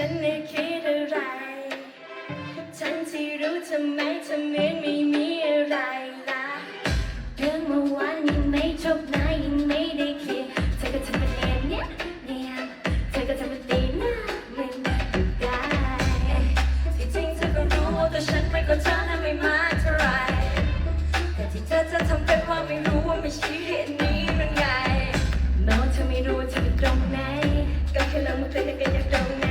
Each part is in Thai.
ฉันไม่คิดอะไรฉันที่รู้ทำไมทำไมไม่มีอะไรล่ะเรื่องเมื่อวานยังไม่จบนะยังไม่ได้เคลียร์เธอก็ทำเป็นเนียนเนียนเธอก็ทำเป็นดีนะเหมือนได้ที่จริงเธอก็รู้ว่าตัวฉันไม่ก็เธอน้ะไม่มากเท่าไหรแต่ที่เธอจะทำเป็นว่าไม่รู้ว่าไม่ชี้เห็นนี้มันไงแม้ว่เธอไม่รู้เธออตรงไหนก็แค่ลองมาเป็นกันอย่างตรงไหน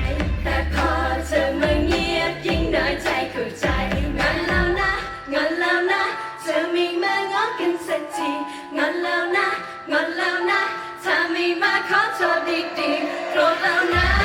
contradicting, pronoun.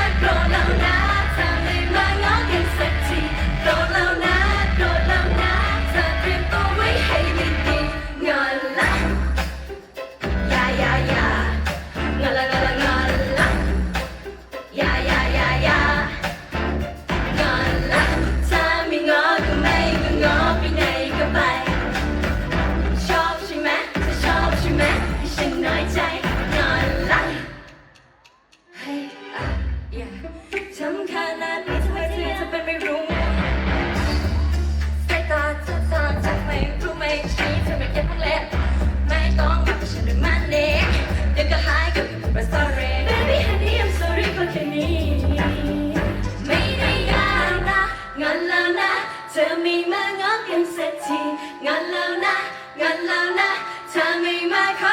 เธอไม่มางอกันสักทีงอนแล้วนะงอนแล้วนะเธอไม่มาขอ